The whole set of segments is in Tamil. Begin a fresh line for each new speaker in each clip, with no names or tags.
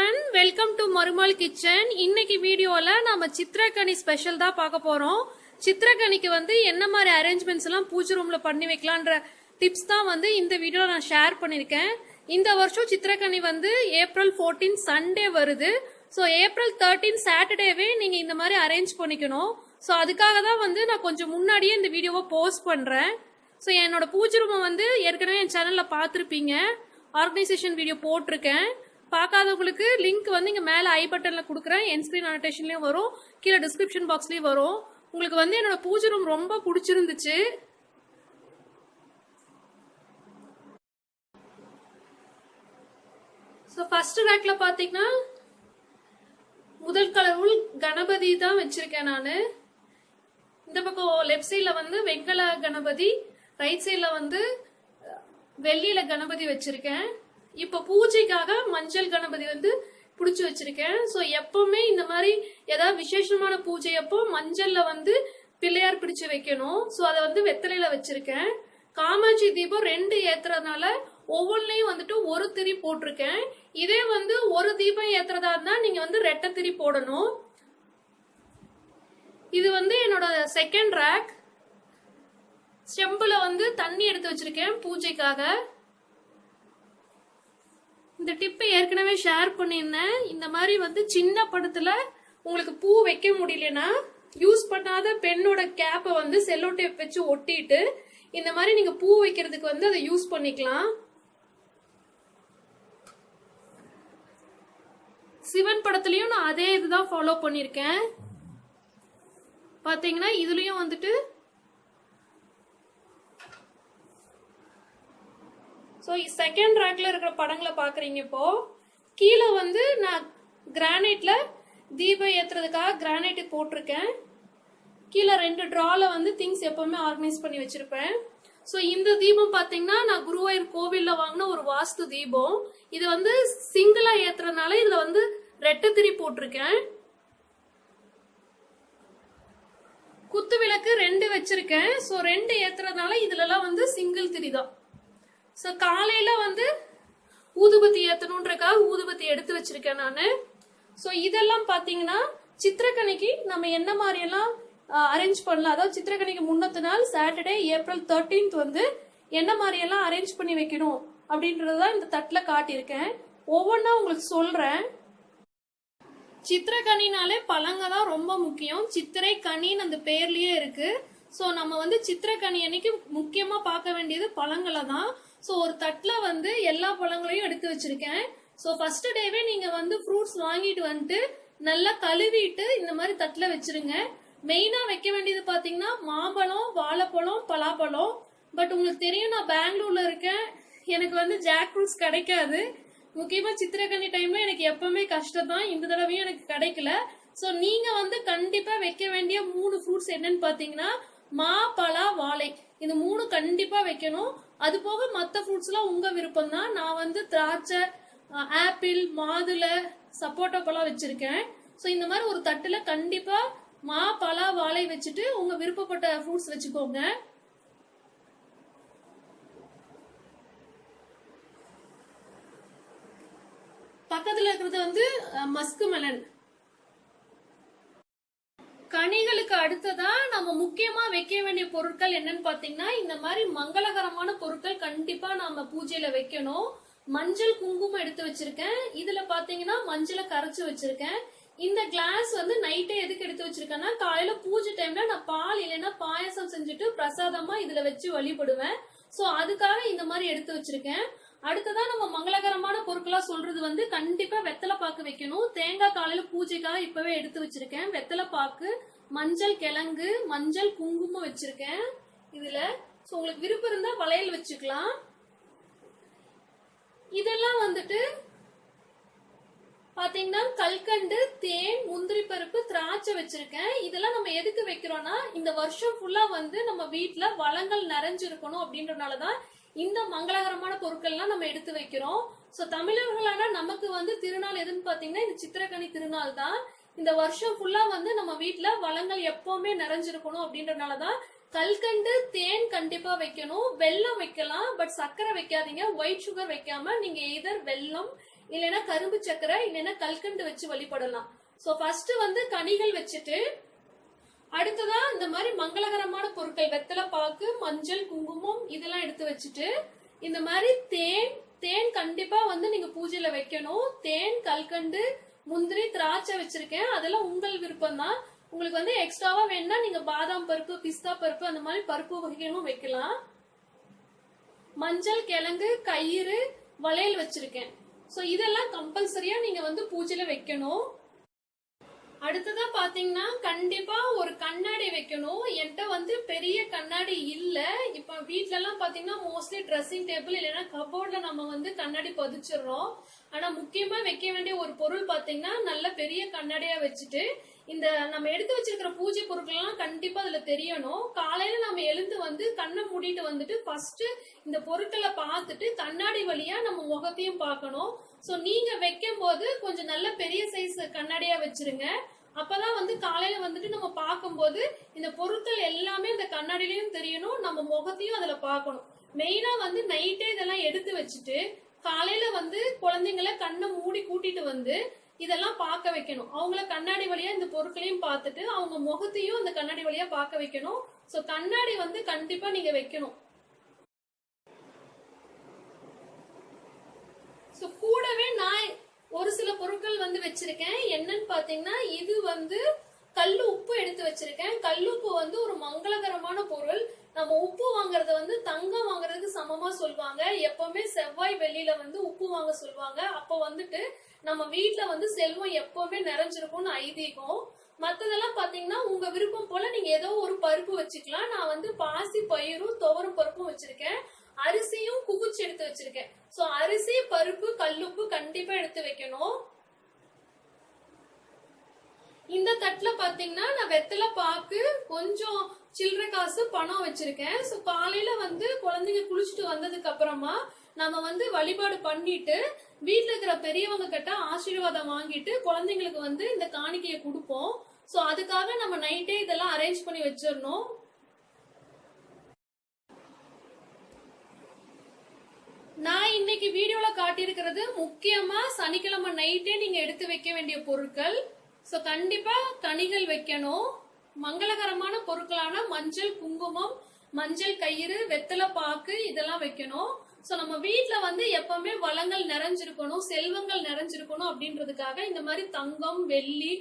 ஒன் வெல்கம் டு மருமல் கிச்சன் இன்னைக்கு வீடியோல நாம சித்திரக்கனி ஸ்பெஷல் தான் பார்க்க போறோம். சித்திரக்கனிக்கு வந்து என்ன மாதிரி அரேஞ்ச்மெண்ட்ஸ் எல்லாம் பூஜை ரூம்ல பண்ணி வைக்கலான்ற டிப்ஸ் தான் வந்து இந்த வீடியோல நான் ஷேர் பண்ணிருக்கேன் இந்த வருஷம் சித்திரக்கனி வந்து ஏப்ரல் 14 சண்டே வருது. ஸோ ஏப்ரல் தேர்ட்டீன் சாட்டர்டேவே நீங்க இந்த மாதிரி அரேஞ்ச் பண்ணிக்கணும். ஸோ அதுக்காக தான் வந்து நான் கொஞ்சம் முன்னாடியே இந்த வீடியோவை போஸ்ட் பண்றேன். ஸோ என்னோட பூஜை ரூமை வந்து ஏற்கனவே என் சேனல்ல பார்த்துருப்பீங்க. ஆர்கனைசேஷன் வீடியோ போட்டிருக்கேன். பார்க்காதவங்களுக்கு லிங்க் வந்து இங்கே மேலே ஐ பட்டனில் கொடுக்குறேன். என் ஸ்க்ரீன் அனோட்டேஷன்லேயும் வரும். கீழே டிஸ்கிரிப்ஷன் பாக்ஸ்லேயும் வரும். உங்களுக்கு வந்து என்னோட பூஜை ரூம் ரொம்ப பிடிச்சிருந்துச்சு. ஸோ ஃபர்ஸ்ட் ரேக்ல பார்த்தீங்கன்னா முதல் கடவுள் கணபதி தான் வச்சிருக்கேன் நான். இந்த பக்கம் லெஃப்ட் சைடில் வந்து வெங்கல கணபதி ரைட் சைடில் வந்து வெள்ளியில கணபதி வச்சிருக்கேன். இப்போ பூஜைக்காக மஞ்சள் கணபதி வந்து பிடிச்சி வச்சிருக்கேன். ஸோ எப்பவுமே இந்த மாதிரி ஏதாவது விசேஷமான பூஜை அப்போ மஞ்சள்ல வந்து பிள்ளையார் பிடிச்சு வைக்கணும். ஸோ அதை வந்து வெத்தலையில வச்சிருக்கேன். காமாட்சி தீபம் ரெண்டு ஏத்துறதுனால ஒவ்வொன்றையும் வந்துட்டு ஒரு திரி போட்டிருக்கேன். இதே வந்து ஒரு தீபம் ஏத்துறதா இருந்தா நீங்க வந்து ரெட்டை திரி போடணும். இது வந்து என்னோட செகண்ட் ரேக் செம்புல வந்து தண்ணி எடுத்து வச்சிருக்கேன் பூஜைக்காக. இந்த டிப்பை ஏற்கனவே ஷேர் பண்ணியிருந்தேன். இந்த மாதிரி வந்து சின்ன படத்துல உங்களுக்கு பூ வைக்க முடியலன்னா யூஸ் பண்ணாத பெண்ணோட கேப்பை வந்து செல்லோ டேப் வச்சு ஒட்டிட்டு இந்த மாதிரி நீங்க பூ வைக்கிறதுக்கு வந்து அதை யூஸ் பண்ணிக்கலாம். சிவன் படத்துலயும் நான் அதே இதுதான் ஃபாலோ பண்ணிருக்கேன் பாத்தீங்கன்னா இதுலயும் வந்துட்டு ஸோ செகண்ட் ரேக்கில் இருக்கிற படங்களை பார்க்குறீங்க இப்போ. கீழே வந்து நான் கிரானைட்ல தீபம் ஏத்துறதுக்காக கிரானைட் போட்டிருக்கேன். கீழே ரெண்டு ட்ரால வந்து திங்ஸ் எப்பவுமே ஆர்கனைஸ் பண்ணி வச்சிருப்பேன். ஸோ இந்த தீபம் பார்த்தீங்கன்னா நான் குருவாயூர் கோவிலில் வாங்கின ஒரு வாஸ்து தீபம். இது வந்து சிங்கிளா ஏத்துறதுனால இதுல வந்து ரெட்டத்திரி போட்டிருக்கேன். குத்து விளக்கு ரெண்டு வச்சிருக்கேன். ஸோ ரெண்டு ஏத்துறதுனால இதுலலாம் வந்து சிங்கிள் திரி தான் ஸோ காலையில் வந்து ஊதுபத்தி ஏற்றணுன்றக்காக ஊதுபத்தி எடுத்து வச்சிருக்கேன் நான். ஸோ இதெல்லாம் பார்த்தீங்கன்னா சித்திரக்கணிக்கு நம்ம என்ன மாதிரியெல்லாம் அரேஞ்ச் பண்ணலாம்? அதாவது சித்திரக்கணிக்கு முன்னத்து நாள் சாட்டர்டே ஏப்ரல் தேர்ட்டீன்த் வந்து என்ன மாதிரியெல்லாம் அரேஞ்ச் பண்ணி வைக்கணும் அப்படின்றத இந்த தட்டில் காட்டியிருக்கேன். ஒவ்வொன்றா உங்களுக்கு சொல்கிறேன் சித்திரக்கனினாலே பழங்க தான் ரொம்ப முக்கியம். சித்திரை கனின்னு அந்த பேர்லயே இருக்கு. ஸோ நம்ம வந்து சித்திரக்கனி அன்னைக்கு முக்கியமாக பார்க்க வேண்டியது பழங்களை தான். ஸோ ஒரு தட்டில் வந்து எல்லா பழங்களையும் எடுத்து வச்சிருக்கேன். ஸோ ஃபர்ஸ்ட் டேவே நீங்க வந்து ஃப்ரூட்ஸ் வாங்கிட்டு வந்துட்டு நல்லா கழுவிட்டு இந்த மாதிரி தட்டில் வச்சிருங்க. மெயினா வைக்க வேண்டியது பாத்தீங்கன்னா மாம்பழம் வாழைப்பழம் பலாப்பழம். பட் உங்களுக்கு தெரியும் நான் பெங்களூர்ல இருக்கேன். எனக்கு வந்து ஜாக் ஃப்ரூட்ஸ் கிடைக்காது. முக்கியமா சித்திரக்கனி டைம்ல எனக்கு எப்பவுமே கஷ்டம் தான் இந்த தடவையும் எனக்கு கிடைக்கல. ஸோ நீங்க வந்து கண்டிப்பா வைக்க வேண்டிய மூணு ஃப்ரூட்ஸ் என்னன்னு பாத்தீங்கன்னா மா பலா வாழை. இந்த மூணு கண்டிப்பா வைக்கணும். அது போக மற்ற ஃப்ரூட்ஸ்லாம் உங்க விருப்பம் தான் நான் வந்து திராட்சை ஆப்பிள் மாதுளை சப்போட்டா பழம் வச்சிருக்கேன். ஸோ இந்த மாதிரி ஒரு தட்டுல கண்டிப்பா மா பலா வாழை வச்சுட்டு உங்க விருப்பப்பட்ட ஃப்ரூட்ஸ் வச்சுக்கோங்க. பக்கத்துல இருக்கிறது வந்து மஸ்கு மெலன் கனிகளுக்கு அடுத்ததா நம்ம முக்கியமா வைக்க வேண்டிய பொருட்கள் என்னன்னு பாத்தீங்கன்னா இந்த மாதிரி மங்களகரமான பொருட்கள் கண்டிப்பா நாம பூஜையில வைக்கணும். மஞ்சள் குங்குமம் எடுத்து வச்சிருக்கேன். இதுல பாத்தீங்கன்னா மஞ்சளை கரைச்சு வச்சிருக்கேன். இந்த கிளாஸ் வந்து நைட்டே எதுக்கு எடுத்து வச்சிருக்கேன்னா காலையில பூஜை டைம்ல நான் பால் இல்லைன்னா பாயசம் செஞ்சுட்டு பிரசாதமா இதுல வச்சு வழிபடுவேன். சோ அதுக்காக இந்த மாதிரி எடுத்து வச்சிருக்கேன். அடுத்ததா நம்ம மங்களகரமான பொருட்களா சொல்றது வந்து கண்டிப்பா வெத்தலை பாக்கு வைக்கணும். தேங்காய் காலையில பூஜைக்காக இப்பவே எடுத்து வச்சிருக்கேன். வெத்தலை பாக்கு மஞ்சள் கிழங்கு மஞ்சள் குங்குமம் வச்சிருக்கேன் இதுல. சோ உங்களுக்கு விருப்பம் இருந்தா வளையல் வச்சுக்கலாம். இதெல்லாம் வந்துட்டு பாத்தீங்கன்னா கல்கண்டு தேன் முந்திரி பருப்பு திராட்சை வச்சிருக்கேன். இதெல்லாம் நம்ம எதுக்கு வைக்கிறோம்னா இந்த வருஷம் ஃபுல்லா வந்து நம்ம வீட்ல வளங்கள் நிறைஞ்சிருக்கணும் அப்படின்றனாலதான் இந்த மங்களகரமான பொருட்கள்லாம் நம்ம எடுத்து வைக்கிறோம். ஸோ தமிழர்களான நமக்கு வந்து திருநாள் எதுன்னு பார்த்தீங்கன்னா இந்த சித்திரக்கனி திருநாள் தான் இந்த வருஷம் ஃபுல்லா வந்து நம்ம வீட்டில் வளங்கள் எப்பவுமே நிறைஞ்சிருக்கணும் அப்படின்றனாலதான் கல்கண்டு தேன் கண்டிப்பா வைக்கணும். வெல்லம் வைக்கலாம் பட் சர்க்கரை வைக்காதீங்க. ஒயிட் சுகர் வைக்காம நீங்க எதர் வெல்லம் இல்லைன்னா கரும்பு சக்கரை இல்லைன்னா கல்கண்டு வச்சு வழிபடலாம். ஸோ ஃபர்ஸ்ட் வந்து கனிகள் வச்சுட்டு அடுத்ததா இந்த மாதிரி மங்களகரமான பொருட்கள் வெத்தலை பாக்கு மஞ்சள் குங்குமம் இதெல்லாம் எடுத்து வச்சுட்டு இந்த மாதிரி தேன் தேன் கண்டிப்பா வந்து நீங்க பூஜையில வைக்கணும். தேன் கல்கண்டு முந்திரி திராட்சை வச்சிருக்கேன். அதெல்லாம் உங்கள் விருப்பம் தான் உங்களுக்கு வந்து எக்ஸ்ட்ராவா வேணும்னா நீங்க பாதாம் பருப்பு பிஸ்தா பருப்பு அந்த மாதிரி பருப்பு வகைகளும் வைக்கலாம். மஞ்சள் கிழங்கு கயிறு வளையல் வச்சிருக்கேன். சோ இதெல்லாம் கம்பல்சரியா நீங்க வந்து பூஜையில வைக்கணும். அடுத்ததா பாத்தீங்கன்னா கண்டிப்பா ஒரு கண்ணாடி வைக்கணும். என்கிட்ட வந்து பெரிய கண்ணாடி இல்ல. இப்ப வீட்ல எல்லாம் பாத்தீங்கன்னா மோஸ்ட்லி ட்ரெஸ்ஸிங் டேபிள் இல்லைன்னா கபோர்ட்ல நம்ம வந்து கண்ணாடி பதிச்சிடுறோம். ஆனா முக்கியமா வைக்க வேண்டிய ஒரு பொருள் பாத்தீங்கன்னா நல்ல பெரிய கண்ணாடியா வச்சுட்டு இந்த நம்ம எடுத்து வச்சிருக்கிற பூஜை பொருட்கள் எல்லாம் கண்டிப்பா அதுல தெரியணும். காலையில நம்ம எழுந்து வந்து கண்ணை மூடிட்டு வந்துட்டு ஃபர்ஸ்ட் இந்த பொருட்களை பார்த்துட்டு கண்ணாடி வழியா நம்ம முகத்தையும் பார்க்கணும். சோ நீங்க வைக்கும் போது கொஞ்சம் நல்ல பெரிய சைஸ் கண்ணாடியா வச்சிருங்க. அப்பதான் வந்து காலையில வந்துட்டு நம்ம பார்க்கும்போது இந்த பொருட்கள் எல்லாமே இந்த கண்ணாடியிலயும் தெரியணும் நம்ம முகத்தையும் அதுல பார்க்கணும். மெயினா வந்து நைட்டே இதெல்லாம் எடுத்து வச்சுட்டு காலையில வந்து குழந்தைங்கள கண்ணை மூடி கூட்டிட்டு வந்து இதெல்லாம் பார்க்க வைக்கணும். அவங்கள கண்ணாடி வழியா இந்த பொருட்களையும் பார்த்துட்டு அவங்க முகத்தையும் அந்த கண்ணாடி வழியா பார்க்க வைக்கணும். சோ கண்ணாடி வந்து கண்டிப்பா நீங்க வைக்கணும். சோ கூடவே நான் ஒரு சில பொருட்கள் வந்து வச்சிருக்கேன். என்னன்னு பாத்தீங்கன்னா இது வந்து கல் உப்பு எடுத்து வச்சிருக்கேன். உப்பு வந்து ஒரு மங்களகரமான பொருள். நம்ம உப்பு வாங்குறத வந்து தங்கம் வாங்குறதுக்கு சமமா சொல்லுவாங்க எப்பவுமே செவ்வாய் வெள்ளியில வந்து உப்பு வாங்க சொல்லுவாங்க அப்ப வந்துட்டு நம்ம வீட்டுல வந்து செல்வம் எப்பவுமே நிறைஞ்சிருக்கும்னு ஐதீகம். மத்ததெல்லாம் பாத்தீங்கன்னா உங்க விருப்பம் போல நீங்க ஏதோ ஒரு பருப்பு வச்சுக்கலாம். நான் வந்து பாசி பயிரும் துவரம் பருப்பும் வச்சிருக்கேன். அரிசியும் குவிச்சு எடுத்து வச்சிருக்கேன். சோ அரிசி பருப்பு கல்லுப்பு கண்டிப்பா எடுத்து வைக்கணும். இந்த தட்டுல பாத்தீங்கன்னா நான் வெத்தலை பாக்கு கொஞ்சம் சில்லறை காசு பணம் வச்சிருக்கேன். சோ காலையில வந்து குழந்தைங்க குளிச்சுட்டு வந்ததுக்கு அப்புறமா நம்ம வந்து வழிபாடு பண்ணிட்டு வீட்டில் இருக்கிற பெரியவங்க கிட்ட ஆசீர்வாதம் வாங்கிட்டு குழந்தைங்களுக்கு வந்து இந்த காணிக்கையை கொடுப்போம். சோ அதுக்காக நம்ம நைட்டே இதெல்லாம் அரேஞ்ச் பண்ணி வச்சிடணும். நான் இன்னைக்கு வீடியோல காட்டியிருக்கிறது முக்கியமா சனிக்கிழமை நைட்டே நீங்க எடுத்து வைக்க வேண்டிய பொருட்கள். சோ கண்டிப்பா கனிகள் வைக்கணும். மங்களகரமான பொருட்களான மஞ்சள் குங்குமம் மஞ்சள் கயிறு வெத்தலை பாக்கு இதெல்லாம் வைக்கணும். சோ நம்ம வீட்டில் வந்து எப்பவுமே வளங்கள் நிறைஞ்சிருக்கணும் செல்வங்கள் நிறைஞ்சிருக்கணும் அப்படின்றதுக்காக இந்த மாதிரி தங்கம் வெள்ளி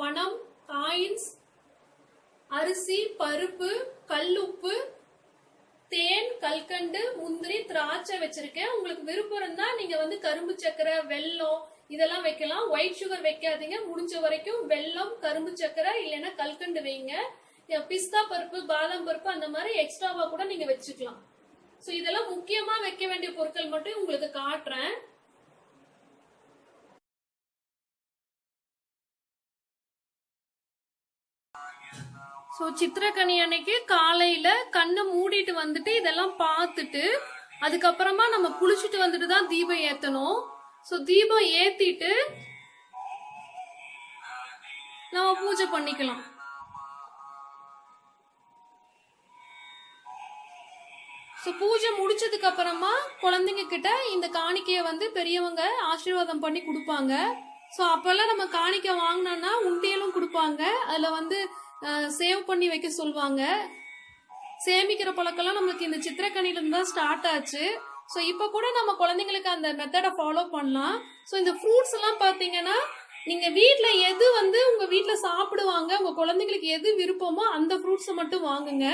பணம் காயின்ஸ் அரிசி பருப்பு கல்லுப்பு தேன் கல்கண்டு முந்திரி திராட்சை வச்சிருக்கேன். உங்களுக்கு விருப்பம் இருந்தா நீங்க வந்து கரும்பு சக்கரை வெல்லம் இதெல்லாம் வைக்கலாம். ஒயிட் சுகர் வைக்காதீங்க. முடிஞ்ச வரைக்கும் வெல்லம் கரும்பு சக்கரை இல்லைன்னா கல்கண்டு வைங்க. பிஸ்தா பருப்பு பாதாம் பருப்பு அந்த மாதிரி எக்ஸ்ட்ராவா கூட நீங்க வச்சுக்கலாம். ஸோ இதெல்லாம் முக்கியமா வைக்க வேண்டிய பொருட்கள் மட்டும் உங்களுக்கு காட்டுறேன். ஸோ சித்திரக்கனி அன்னைக்கு காலையில கண்ணை மூடிட்டு வந்துட்டு இதெல்லாம் பார்த்துட்டு அதுக்கப்புறமா நம்ம குளிச்சுட்டு வந்துட்டு தான் தீபம் ஏத்தணும். ஸோ தீபம் ஏத்திட்டு நம்ம பூஜை பண்ணிக்கலாம். ஸோ பூஜை முடிச்சதுக்கு அப்புறமா குழந்தைங்க கிட்ட இந்த காணிக்கையை வந்து பெரியவங்க ஆசீர்வாதம் பண்ணி கொடுப்பாங்க. ஸோ அப்பெல்லாம் நம்ம காணிக்கை வாங்கினோம்னா உண்டியலும் கொடுப்பாங்க. அதில் வந்து சேவ் பண்ணி வைக்க சொல்லுவாங்க சேமிக்கிற பழக்கம்லாம் நம்மளுக்கு இந்த சித்திரக்கனிலருந்து தான் ஸ்டார்ட் ஆச்சு. ஸோ இப்போ கூட நம்ம குழந்தைங்களுக்கு அந்த மெத்தடை ஃபாலோ பண்ணலாம். ஸோ இந்த ஃப்ரூட்ஸ் எல்லாம் பார்த்தீங்கன்னா நீங்கள் வீட்டில் எது வந்து உங்கள் வீட்டில் சாப்பிடுவாங்க உங்கள் குழந்தைங்களுக்கு எது விருப்பமோ அந்த ஃப்ரூட்ஸை மட்டும் வாங்குங்க.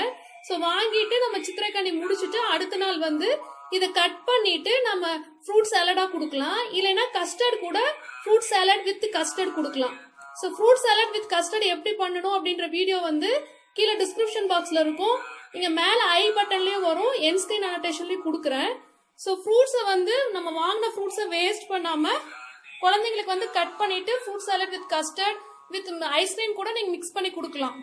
ஸோ வாங்கிட்டு நம்ம சித்திரக்கனி முடிச்சுட்டு அடுத்த நாள் வந்து இதை கட் பண்ணிட்டு நம்ம ஃப்ரூட் சாலடாக கொடுக்கலாம். இல்லைன்னா கஸ்டர்ட் கூட ஃப்ரூட் சாலட் வித் கஸ்டர்ட் கொடுக்கலாம். So fruit salad with custard எப்படி பண்ணணும் அப்படின்ற வீடியோ வந்து கீழே டிஸ்கிரிப்ஷன் பாக்ஸில் இருக்கும். நீங்கள் மேலே ஐ பட்டன்லேயும் வரும். என் ஸ்கிரீன் அனோட்டேஷன்லயும் கொடுக்குறேன். ஸோ ஃப்ரூட்ஸை வந்து நம்ம வாங்கின ஃப்ரூட்ஸை வேஸ்ட் பண்ணாமல் குழந்தைங்களுக்கு வந்து கட் பண்ணிவிட்டு fruit salad with custard with ice cream கூட நீங்கள் மிக்ஸ் பண்ணி கொடுக்கலாம்.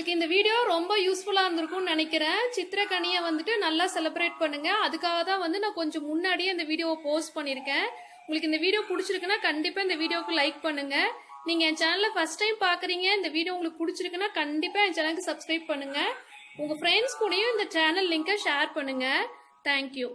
உங்களுக்கு இந்த வீடியோ ரொம்ப யூஸ்ஃபுல்லா இருந்திருக்கும்னு நினைக்கிறேன். சித்திரக்கனியை வந்துட்டு நல்லா செலிப்ரேட் பண்ணுங்க. அதுக்காக தான் வந்து நான் கொஞ்சம் முன்னாடியே இந்த வீடியோவை போஸ்ட் பண்ணியிருக்கேன். உங்களுக்கு இந்த வீடியோ பிடிச்சிருக்குன்னா கண்டிப்பா இந்த வீடியோக்கு லைக் பண்ணுங்க. நீங்க என் சேனலை ஃபர்ஸ்ட் டைம் பாக்குறீங்க இந்த வீடியோ உங்களுக்கு பிடிச்சிருக்குன்னா கண்டிப்பா என் சேனலுக்கு சப்ஸ்கிரைப் பண்ணுங்க. உங்க ஃப்ரெண்ட்ஸ் கூடயும் இந்த சேனல் லிங்கை ஷேர் பண்ணுங்க. தேங்க்யூ